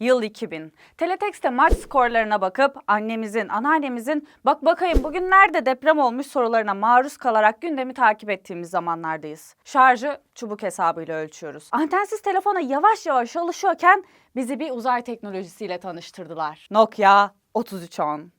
Yıl 2000. Teletekste maç skorlarına bakıp annemizin, anneannemizin bak bakayım bugün nerede deprem olmuş sorularına maruz kalarak gündemi takip ettiğimiz zamanlardayız. Şarjı çubuk hesabıyla ölçüyoruz. Antensiz telefona yavaş yavaş alışıyorken bizi bir uzay teknolojisiyle tanıştırdılar. Nokia 3310.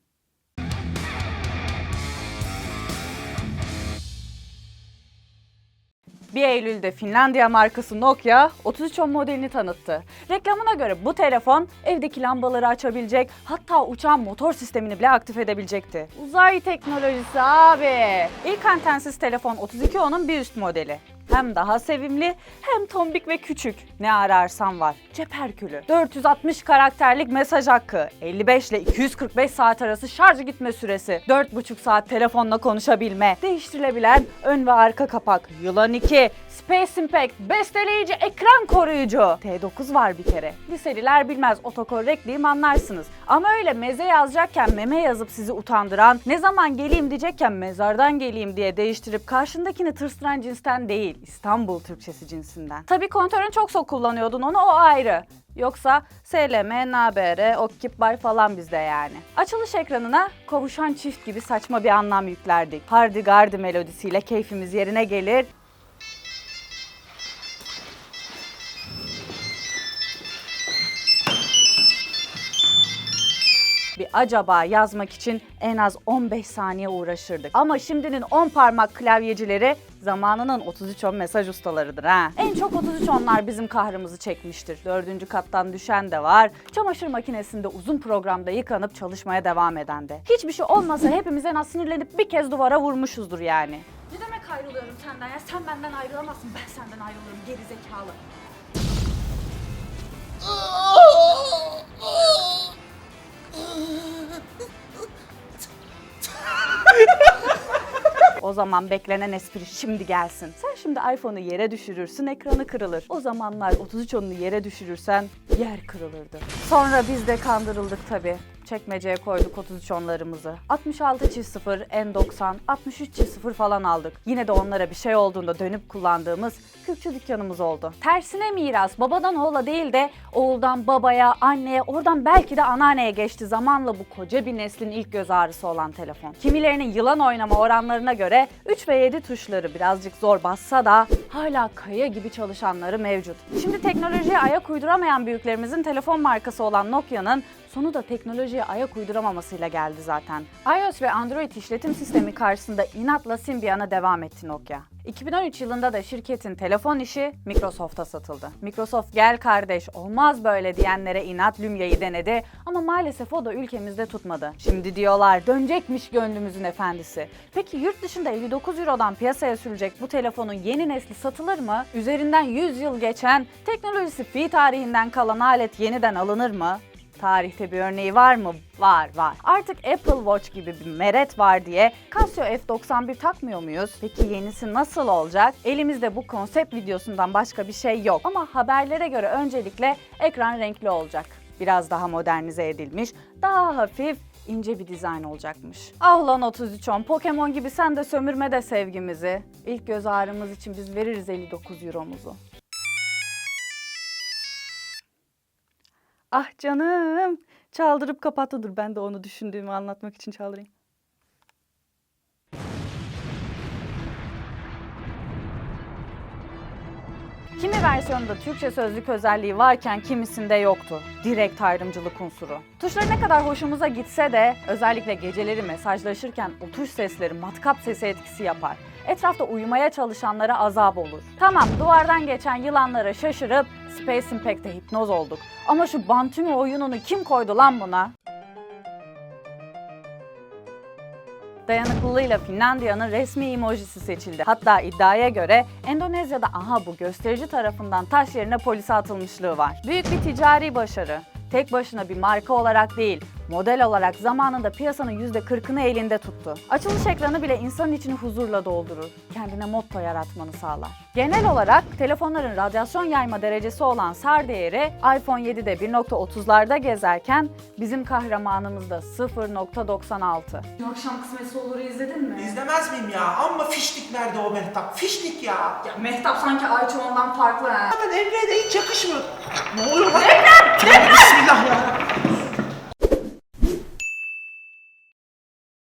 1 Eylül'de Finlandiya markası Nokia 3310 modelini tanıttı. Reklamına göre bu telefon evdeki lambaları açabilecek, hatta uçağın motor sistemini bile aktif edebilecekti. Uzay teknolojisi abi. İlk antensiz telefon 3210'un bir üst modeli. Hem daha sevimli hem tombik ve küçük. Ne ararsan var. Cep herkülü. 460 karakterlik mesaj hakkı. 55 ile 245 saat arası şarj gitme süresi. 4,5 saat telefonla konuşabilme. Değiştirilebilen ön ve arka kapak. Yılan 2. Space Impact. Besteleyici ekran koruyucu. T9 var bir kere. Liseliler bilmez otokorrekt diyeyim anlarsınız. Ama öyle meze yazacakken meme yazıp sizi utandıran, ne zaman geleyim diyecekken mezardan geleyim diye değiştirip karşındakini tırstıran cinsten değil, İstanbul Türkçesi cinsinden. Tabii kontörün çok sok kullanıyordun onu o ayrı. Yoksa SLM, NBR, Okkip falan bizde yani. Açılış ekranına kovuşan çift gibi saçma bir anlam yüklerdik. Hardy Gardy melodisiyle keyfimiz yerine gelir, bir acaba yazmak için en az 15 saniye uğraşırdık. Ama şimdinin 10 parmak klavyecileri zamanının 3310 mesaj ustalarıdır ha. En çok 3310'lar bizim kahrımızı çekmiştir. Dördüncü kattan düşen de var. Çamaşır makinesinde uzun programda yıkanıp çalışmaya devam eden de. Hiçbir şey olmasa hepimiz en az sinirlenip bir kez duvara vurmuşuzdur yani. Ne demek ayrılıyorum senden ya? Sen benden ayrılamazsın. Ben senden ayrılırım geri zekalı. O zaman beklenen espri şimdi gelsin. Sen şimdi iPhone'u yere düşürürsün, ekranı kırılır. O zamanlar 3310'unu yere düşürürsen yer kırılırdı. Sonra biz de kandırıldık tabii. Çekmeceye koyduk 3310'larımızı. 66 çift 0, N90, 63 çift 0 falan aldık. Yine de onlara bir şey olduğunda dönüp kullandığımız Kürkçü dükkanımız oldu. Tersine miras babadan oğula değil de oğuldan babaya, anneye, oradan belki de anneanneye geçti zamanla bu koca bir neslin ilk göz ağrısı olan telefon. Kimilerinin yılan oynama oranlarına göre 3 ve 7 tuşları birazcık zor bassa da hala kaya gibi çalışanları mevcut. Şimdi teknolojiye ayak uyduramayan büyüklerimizin telefon markası olan Nokia'nın sonu da teknolojiye ayak uyduramamasıyla geldi zaten. iOS ve Android işletim sistemi karşısında inatla Symbian'a devam etti Nokia. 2013 yılında da şirketin telefon işi Microsoft'a satıldı. Microsoft gel kardeş olmaz böyle diyenlere inat Lumia'yı denedi ama maalesef o da ülkemizde tutmadı. Şimdi diyorlar dönecekmiş gönlümüzün efendisi. Peki yurt dışında 59 Euro'dan piyasaya sürülecek bu telefonun yeni nesli satılır mı? Üzerinden 100 yıl geçen teknolojisi fi tarihinden kalan alet yeniden alınır mı? Tarihte bir örneği var mı? Var, var. Artık Apple Watch gibi bir meret var diye Casio F91 takmıyor muyuz? Peki yenisi nasıl olacak? Elimizde bu konsept videosundan başka bir şey yok. Ama haberlere göre öncelikle ekran renkli olacak. Biraz daha modernize edilmiş, daha hafif, ince bir dizayn olacakmış. Ah lan 3310, Pokemon gibi sen de sömürme de sevgimizi. İlk göz ağrımız için biz veririz 59 euromuzu. Ah canım. Çaldırıp kapattı. Dur ben de onu düşündüğümü anlatmak için çaldırayım. Kimi versiyonunda Türkçe sözlük özelliği varken kimisinde yoktu. Direkt ayrımcılık unsuru. Tuşları ne kadar hoşumuza gitse de özellikle geceleri mesajlaşırken o tuş sesleri matkap sesi etkisi yapar. Etrafta uyumaya çalışanlara azap olur. Tamam duvardan geçen yılanlara şaşırıp Space Impact'te hipnoz olduk. Ama şu Bantumi oyununu kim koydu lan buna? Dayanıklılığıyla Finlandiya'nın resmi emojisi seçildi. Hatta iddiaya göre Endonezya'da aha bu gösterici tarafından taş yerine polise atılmışlığı var. Büyük bir ticari başarı. Tek başına bir marka olarak değil, model olarak zamanında piyasanın %40'ını elinde tuttu. Açılış ekranı bile insanın içini huzurla doldurur. Kendine motto yaratmanı sağlar. Genel olarak telefonların radyasyon yayma derecesi olan SAR değeri iPhone 7'de 1.30'larda gezerken bizim kahramanımız da 0.96. Bu akşam kısmetse olur'u izledin mi? İzlemez miyim ya? Amma fişlik nerede o Mehtap? Fişlik ya. Ya Mehtap sanki Ayça ondan farklı ha. Zaten Emre'ye de hiç yakışmıyor. Ne oluyor lan? Deprem! Deprem!